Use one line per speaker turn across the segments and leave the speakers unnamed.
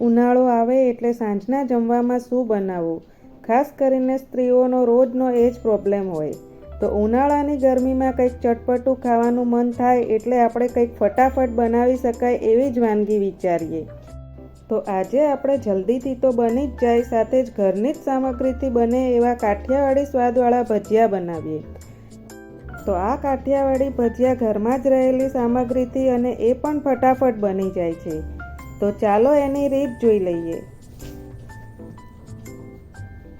ઉનાળો આવે એટલે સાંજના જમવામાં શું બનાવવું? ખાસ કરીને સ્ત્રીઓનો રોજનો એ જ પ્રોબ્લેમ હોય. તો ઉનાળાની ગરમીમાં કંઈક ચટપટું ખાવાનું મન થાય એટલે આપણે કંઈક ફટાફટ બનાવી શકાય એવી જ વાનગી વિચારીએ. તો આજે આપણે જલ્દીથી તો બની જ જાય, સાથે જ ઘરની જ સામગ્રીથી બને એવા કાઠિયાવાડી સ્વાદવાળા ભજીયા બનાવીએ. તો આ કાઠિયાવાડી ભજીયા ઘરમાં જ રહેલી સામગ્રીથી અને એ પણ ફટાફટ બની જાય છે. તો ચાલો એની રીત જોઈ લઈએ.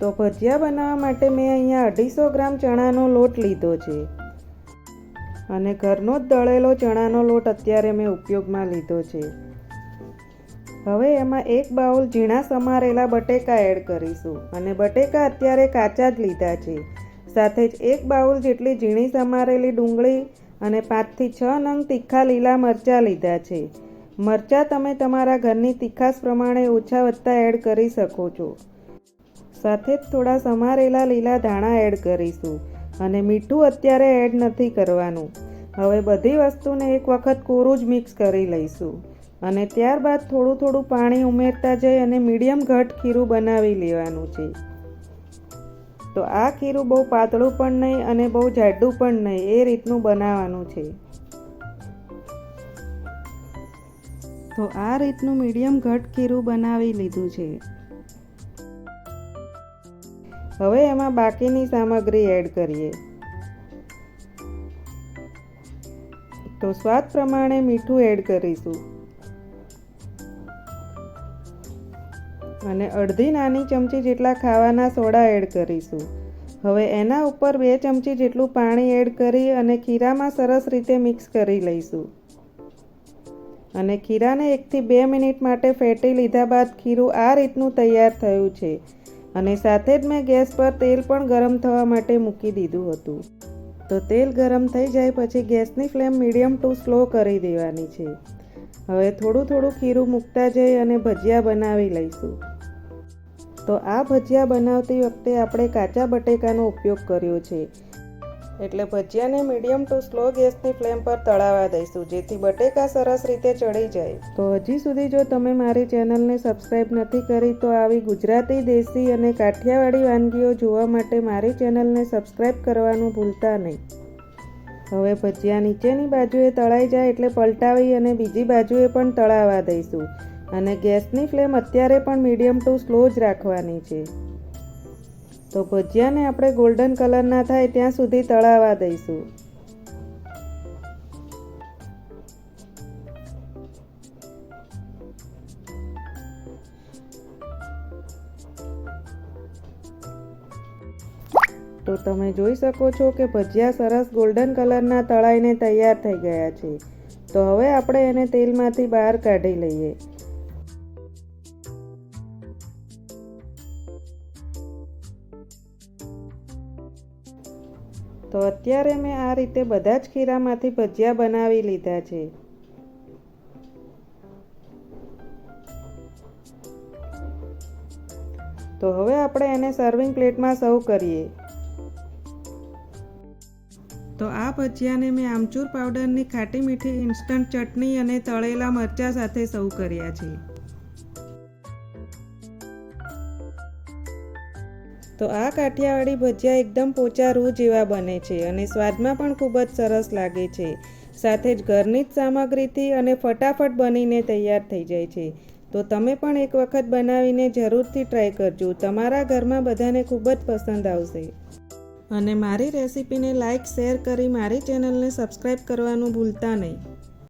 તો ભજીયા બનાવવા માટે મેં અહીંયા અઢીસો ગ્રામ ચણાનો લોટ લીધો છે. અને ઘરનો જ દળેલો ચણાનો લોટ અત્યારે મેં ઉપયોગમાં લીધો છે. હવે એમાં એક બાઉલ ઝીણા સમારેલા બટેકા એડ કરીશું. અને બટેકા અત્યારે કાચા જ લીધા છે. સાથે જ એક બાઉલ જેટલી ઝીણી સમારેલી ડુંગળી અને પાંચથી છ નંગ તીખા લીલા મરચાં લીધા છે. મરચાં તમે તમારા ઘરની તીખાસ પ્રમાણે ઓછા વધતા એડ કરી શકો છો. સાથે જ થોડા સમારેલા લીલા ધાણા એડ કરીશું અને મીઠું અત્યારે એડ નથી કરવાનું. હવે બધી વસ્તુને એક વખત કોરું જ મિક્સ કરી લઈશું અને ત્યારબાદ થોડું થોડું પાણી ઉમેરતા જઈ અને મીડિયમ ઘટ ખીરું બનાવી લેવાનું છે. તો આ ખીરું બહુ પાતળું પણ નહીં અને બહુ જાડું પણ નહીં, એ રીતનું બનાવવાનું છે. તો આ રીતનું મીડિયમ ઘટ ખીરું બનાવી લીધું છે. હવે એમાં બાકીની સામગ્રી એડ કરીએ. તો સ્વાદ પ્રમાણે મીઠું એડ કરીશું. અને અડધી નાની ચમચી જેટલા ખાવાના સોડા એડ કરીશું. હવે એના ઉપર બે ચમચી જેટલું પાણી એડ કરી અને ખીરામાં સરસ રીતે મિક્સ કરી લઈશું. અને ખીરાને એકથી બે મિનિટ માટે ફેટી લીધા બાદ ખીરું આ રીતનું તૈયાર થયું છે. અને સાથે જ મેં ગેસ પર તેલ પણ ગરમ થવા માટે મૂકી દીધું હતું. તો તેલ ગરમ થઈ જાય પછી ગેસની ફ્લેમ મીડિયમ ટુ સ્લો કરી દેવાની છે. હવે થોડું થોડું ખીરું મૂકતા જઈ અને ભજીયા બનાવી લઈશું. તો આ ભજીયા બનાવતી વખતે આપણે કાચા બટેકાનો ઉપયોગ કર્યો છે. એટલે ભજીયાને મીડિયમ ટુ સ્લો ગેસની ફ્લેમ પર તળાવા દઈશું, જેથી બટેકા સરસ રીતે ચડી જાય. તો હજી સુધી જો તમે મારી ચેનલને સબસ્ક્રાઈબ નથી કરી, તો આવી ગુજરાતી, દેશી અને કાઠિયાવાડી વાનગીઓ જોવા માટે મારી ચેનલને સબસ્ક્રાઈબ કરવાનું ભૂલતા નહીં. હવે ભજીયા નીચેની બાજુએ તળાઈ જાય એટલે પલટાવી અને બીજી બાજુએ પણ તળાવા દઈશું. અને ગેસની ફ્લેમ અત્યારે પણ મીડિયમ ટુ સ્લો જ રાખવાની છે. તો ભજીયાને આપણે ગોલ્ડન કલરના થાય ત્યાં સુધી તળાવા દઈશું. તો તમે જોઈ શકો છો કે ભજીયા સરસ ગોલ્ડન કલરના તળાઈને તૈયાર થઈ ગયા છે. તો હવે આપણે એને તેલમાંથી બહાર કાઢી લઈએ. તો અત્યારે મેં આ રીતે બધા જ ખીરામાંથી ભજીયા બનાવી લીધા છે. તો હવે આપણે એને સર્વિંગ પ્લેટમાં સર્વ કરીએ. તો આ ભજીયાને મેં આમચૂર પાવડરની ખાટી મીઠી ઇન્સ્ટન્ટ ચટણી અને તળેલા મરચાં સાથે સર્વ કર્યા છે. તો આ કાઠિયાવાડી ભજીયા એકદમ પોચા રૂ જેવા બને છે અને સ્વાદમાં પણ ખૂબ જ સરસ લાગે છે. સાથે જ ઘરની જ સામગ્રીથી અને ફટાફટ બનીને તૈયાર થઈ જાય છે. તો તમે પણ એક વખત બનાવીને જરૂરથી ટ્રાય કરજો. તમારા ઘરમાં બધાને ખૂબ જ પસંદ આવશે. અને મારી રેસિપીને લાઇક શેર કરી મારી ચેનલને સબસ્ક્રાઈબ કરવાનું ભૂલતા નહીં.